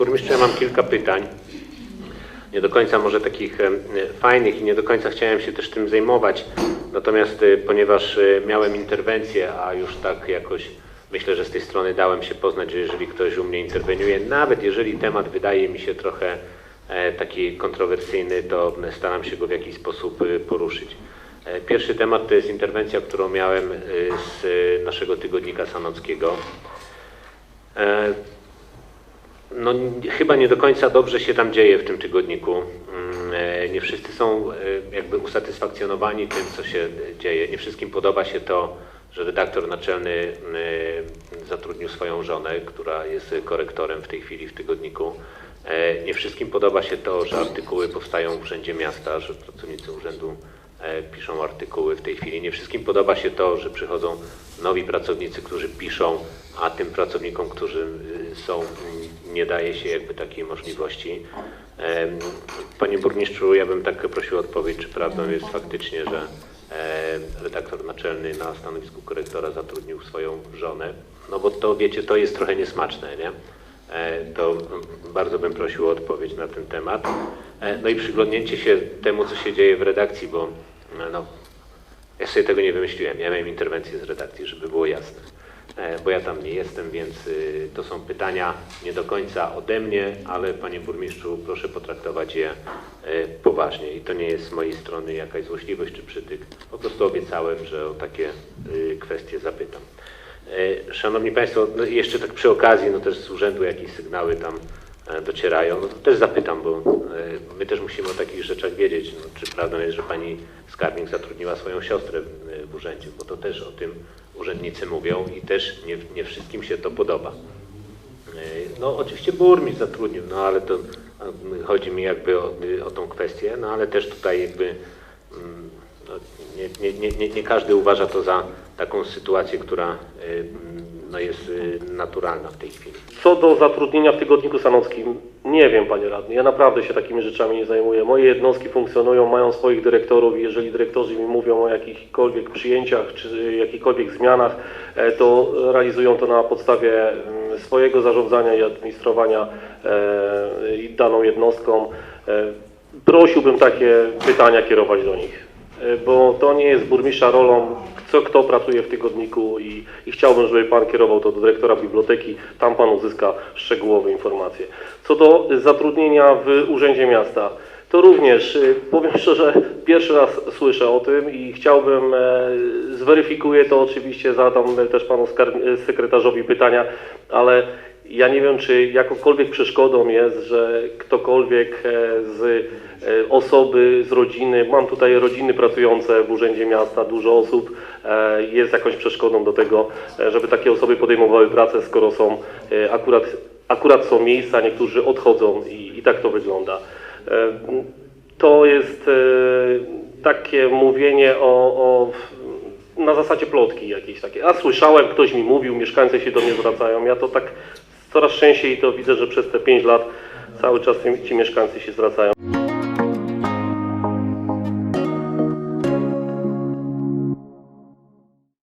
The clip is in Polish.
burmistrzu, ja mam kilka pytań. Nie do końca może takich fajnych i nie do końca chciałem się też tym zajmować. Natomiast e, ponieważ e, miałem interwencję, a już tak jakoś myślę, że z tej strony dałem się poznać, że jeżeli ktoś u mnie interweniuje, nawet jeżeli temat wydaje mi się trochę e, taki kontrowersyjny, to staram się go w jakiś sposób e, poruszyć. E, Pierwszy temat to jest interwencja, którą miałem e, z e, naszego tygodnika sanockiego. No, chyba nie do końca dobrze się tam dzieje w tym tygodniku. Mm, e, Nie wszyscy są e, jakby usatysfakcjonowani tym, co się dzieje. Nie wszystkim podoba się to, że redaktor naczelny e, zatrudnił swoją żonę, która jest korektorem w tej chwili w tygodniku. Nie wszystkim podoba się to, że artykuły powstają w Urzędzie Miasta, że pracownicy urzędu piszą artykuły w tej chwili. Nie wszystkim podoba się to, że przychodzą nowi pracownicy, którzy piszą, a tym pracownikom, którzy y, są, y, nie daje się jakby takiej możliwości. Em, Panie burmistrzu, ja bym tak prosił o odpowiedź, czy prawdą jest faktycznie, że e, redaktor naczelny na stanowisku korektora zatrudnił swoją żonę, no bo to wiecie, to jest trochę niesmaczne, nie? E, to bardzo bym prosił o odpowiedź na ten temat. E, No i przyglądnięcie się temu, co się dzieje w redakcji, bo e, no, ja sobie tego nie wymyśliłem. Ja miałem interwencję z redakcji, żeby było jasne. E, Bo ja tam nie jestem, więc y, to są pytania nie do końca ode mnie, ale panie burmistrzu, proszę potraktować je e, poważnie. I to nie jest z mojej strony jakaś złośliwość czy przytyk. Po prostu obiecałem, że o takie y, kwestie zapytam. E, Szanowni Państwo, no jeszcze tak przy okazji, no też z urzędu jakieś sygnały tam docierają, no to też zapytam, bo e, my też musimy o takich rzeczach wiedzieć. No, czy prawdą jest, że pani skarbnik zatrudniła swoją siostrę w, w urzędzie, bo to też o tym urzędnicy mówią i też nie, nie wszystkim się to podoba. E, No oczywiście burmistrz zatrudnił, no ale to chodzi mi jakby o, o tą kwestię, no ale też tutaj jakby mm, no, nie, nie, nie, nie, każdy uważa to za taką sytuację, która no, jest y, naturalna w tej chwili. Co do zatrudnienia w tygodniku sanockim, nie wiem, panie radny. Ja naprawdę się takimi rzeczami nie zajmuję. Moje jednostki funkcjonują, mają swoich dyrektorów i jeżeli dyrektorzy mi mówią o jakichkolwiek przyjęciach czy jakichkolwiek zmianach, e, to realizują to na podstawie mm, swojego zarządzania i administrowania e, daną jednostką. E, Prosiłbym takie pytania kierować do nich, bo to nie jest burmistrza rolą, co kto pracuje w tygodniku i, i chciałbym, żeby pan kierował to do dyrektora biblioteki, tam pan uzyska szczegółowe informacje. Co do zatrudnienia w Urzędzie Miasta, to również y, powiem szczerze, pierwszy raz słyszę o tym i chciałbym, e, zweryfikuję to oczywiście, zadam też panu sekretarzowi pytania, ale ja nie wiem, czy jakąkolwiek przeszkodą jest, że ktokolwiek e, z e, osoby, z rodziny, mam tutaj rodziny pracujące w Urzędzie Miasta, dużo osób, e, jest jakąś przeszkodą do tego, żeby takie osoby podejmowały pracę, skoro są akurat, akurat są miejsca, niektórzy odchodzą i, i tak to wygląda. To jest takie mówienie o, o na zasadzie plotki jakieejś takiej. A słyszałem, ktoś mi mówił, mieszkańcy się do mnie zwracają. Ja to tak coraz częściej to widzę, że przez te 5 lat cały czas ci- mieszkańcy się zwracają.